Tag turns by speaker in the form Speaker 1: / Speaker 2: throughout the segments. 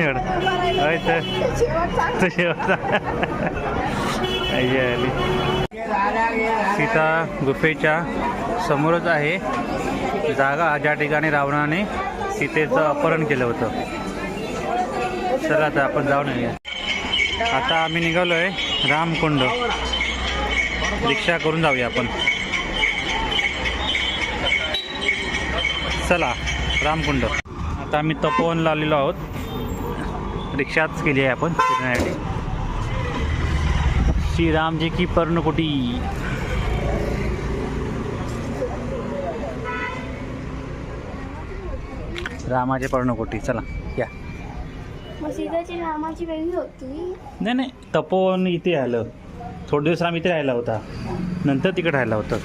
Speaker 1: शेवट होय तर तो शेवटचा आई आली. सीता गुफेच्या समोरच आहे. जागा ज्या ठिकाणी रावणाने सीतेचं अपहरण केलं होतं. चला आता आपण जाऊन येऊया. आता आम्ही निघालो आहे रामकुंड. रिक्षा करून जाऊया आपण. चला रामकुंड. आता आम्ही तपोवनला आलेलो आहोत. रिक्षाच केली आहे आपण फिरण्यासाठी. श्रीरामजी की पर्णकुटी. रामाचे पर्णकुटी चला या.
Speaker 2: रामाची वेगळी होती.
Speaker 1: नाही नाही तपोवन इथे आलं. थोडे दिवस राम इथे राहिला होता. नंतर तिकडे राहिला होतं.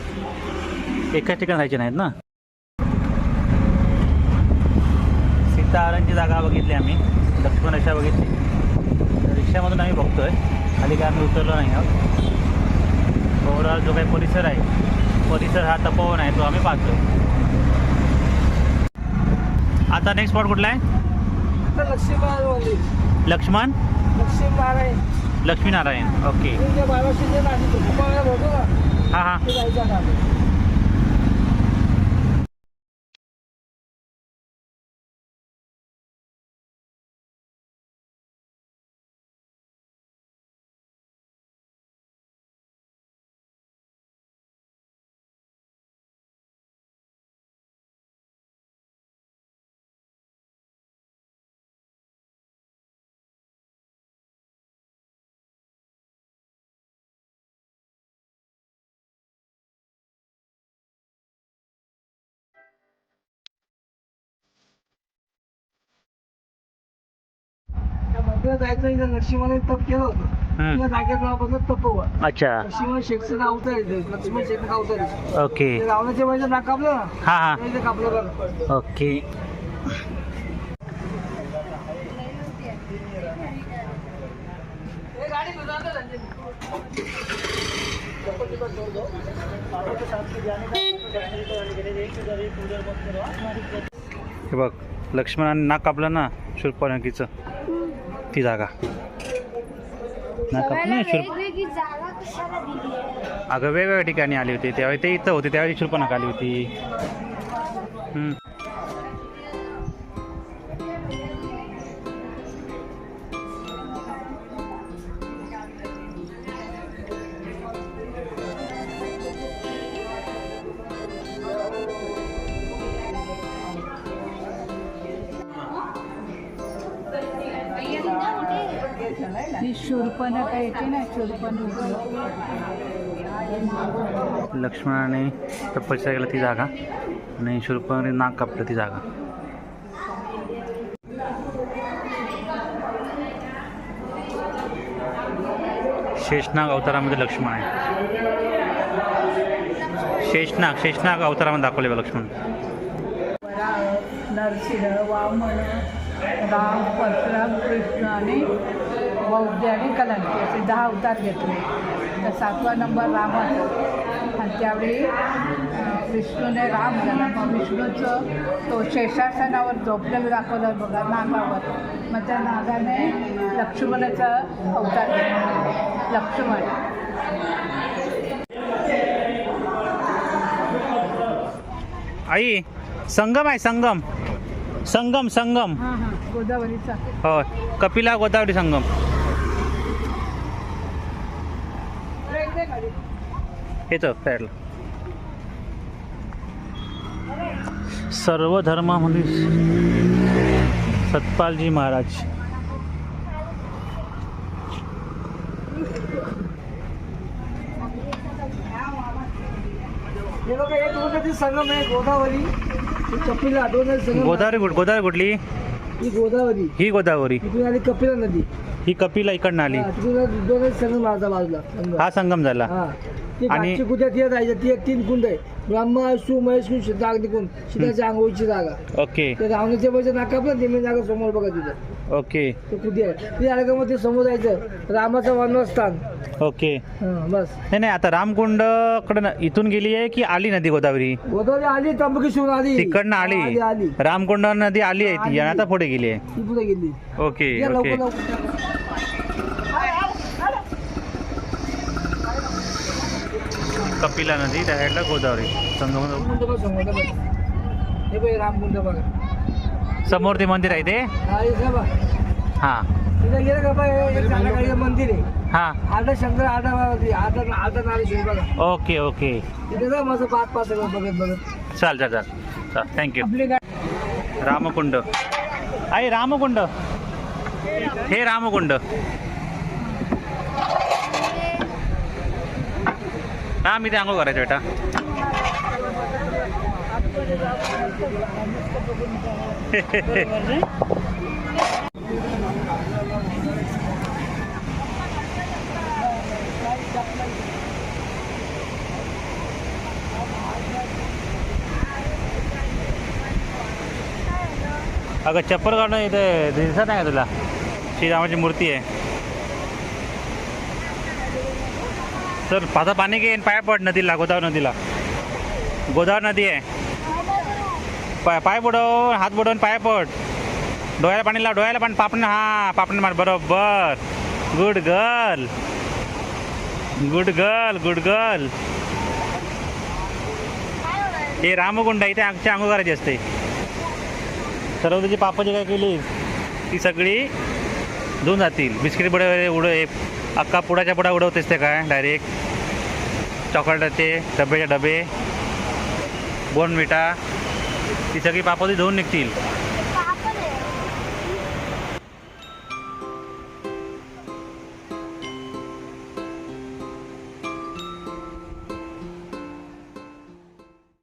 Speaker 1: एकाच ठिकाणी राहायचे नाहीत ना? सीताहरणची जागा बघितली आम्ही. लक्ष्मण रेषा बघितली. रिक्षामधून आम्ही बघतोय. खाली काय आम्ही उतरलो नाही आहोत. ओव्हरऑल जो काही परिसर आहे परिसर हा तपोवन आहे तो आम्ही पाहतोय. आता नेक्स्ट स्पॉट कुठला आहे?
Speaker 3: लक्ष्मीनारायण मंदिर.
Speaker 1: लक्ष्मण?
Speaker 3: लक्ष्मीनारायण
Speaker 1: लक्ष्मीनारायण ओके. हां हां.
Speaker 3: ते जायचं आहे. नरसिंहाने तप केलं होतं. त्या जागेत नावापासून तपोवन
Speaker 1: अच्छा.
Speaker 3: लक्ष्मण शेखचं नाव तर येते लक्ष्मण शेख नाव तर येते.
Speaker 1: ओके.
Speaker 3: ते रावणाच्या नाक कापलं ना?
Speaker 1: हां हां.
Speaker 3: कापलं
Speaker 1: ओके. हे बघ लक्ष्मणाने नाक कापलं ना शूर्पणखीचं ती जागा. अगं वेगवेगळ्या ठिकाणी आली होती. त्यावेळी ते इथं होते त्यावेळी शूर्पणख आली होती.
Speaker 4: ती ना
Speaker 1: लक्ष्मणाने तपस्या केला ती जागा आणि शूर्पणे नाक कापलं ती जागा. शेषनाग अवतारामध्ये लक्ष्मण आहे. शेषनाग शेषनाग अवतारामध्ये दाखवले बा लक्ष्मण.
Speaker 4: नरसिंह वामन राम परशुराम कृष्ण आणि बौद्ध आणि कलंकी असे दहा अवतार घेतले. तर सातवा नंबर रामाचा आणि त्यावेळी विष्णूने राम झाला मग विष्णूचं तो शेषासनावर झोपलेलं दाखवलं बघा नागावर. मग त्या नागाने लक्ष्मणाचा अवतार घेतला. लक्ष्मण.
Speaker 1: आई संगम आहे संगम. संगम संगम.
Speaker 4: गोदावरीचा.
Speaker 1: हो कपिला गोदावरी संगम. येतो पॅडला सर्व धर्मामध्ये सतपालजी महाराज.
Speaker 3: संगम आहे गोदावरी. कपिला दोन
Speaker 1: गोदावरी कुठ गोदावरी कुठली?
Speaker 3: ही गोदावरी.
Speaker 1: ही गोदावरी.
Speaker 3: आली कपिला नदी.
Speaker 1: ही कपिला इकडनं आली.
Speaker 3: हा, तिथून दोन संगम माझा बाजूला.
Speaker 1: हा संगम झाला.
Speaker 3: हा.
Speaker 1: आणि
Speaker 3: मागची कुठे ती जायचं. ती एक तीन कुंड आहे. ब्रह्मा विष्णू महेश कुंड सिद्ध अग्निकुंड सीताच्या आंघोळीची जागा.
Speaker 1: ओके.
Speaker 3: ते रावणाच्या वरच्या नाका पण ते मी जागा समोर बघा तिथं.
Speaker 1: ओके.
Speaker 3: ते कुठे आहे? ते आलं का मग ते समोर जायचं. रामाचं वनवास स्थान.
Speaker 1: ओके.
Speaker 3: हां बस.
Speaker 1: नाही नाही आता रामकुंडकडं इथून गेली आहे की आली नदी गोदावरी?
Speaker 3: गोदावरी आली त्र्यंबकेश्वर आली.
Speaker 1: तिकडनं
Speaker 3: आली.
Speaker 1: आली
Speaker 3: आली.
Speaker 1: रामकुंड नदी आली आहे ती. आणि आता पुढे गेली आहे.
Speaker 3: ती पुढे गेली.
Speaker 1: ओके
Speaker 3: या
Speaker 1: ओके.
Speaker 3: लवकर लवकर
Speaker 1: कपिला नदी त्या साईडला गोदावरी. संगम
Speaker 3: रामकुंड हे बघ रामकुंड बघा
Speaker 1: समोर ते मंदिर आहे ते?
Speaker 3: हा, हे.
Speaker 1: हां
Speaker 3: तिथं गेलं हे मंदिर आहे
Speaker 1: हां
Speaker 3: आठ शंकर आठ आठ आठ नारेश्वर बघा
Speaker 1: ओके ओके.
Speaker 3: तिथे जा माझं पाच पाच सगळं बघत बघत
Speaker 1: चाल चाल. चाल चाल थँक्यू रामकुंड. आहे रामकुंड. हे रामकुंड. हा मी ते आंघोळ करायचं बेटा. अगं चप्पल काढणं इथे दिसत नाही का तुला? श्रीरामाची मूर्ती आहे. सर पाचा पाणी घेईन पाय पड नदीला गोदावरी नदीला? गोदावरी नदी आहे. पाय पाय बुडव हात बुडवून पाय पड. डोळ्याला पाणी लाव डोळ्याला पाणी पापण हा पापण मार बरोबर. Good girl. Good girl good girl. हे रामकुंड आहे इथे आमची आंघोळ करायची असते. सर्व तुझी पापाची काय केली ती सगळी धुवून जातील. बिस्किट बडे वगैरे उड अक्का पुडाच्या पुढा उडवतेस ते काय? डायरेक्ट चॉकलेटाचे डब्याचे डबे. बोनविटा. ती सगळी पापा धुवून निघतील.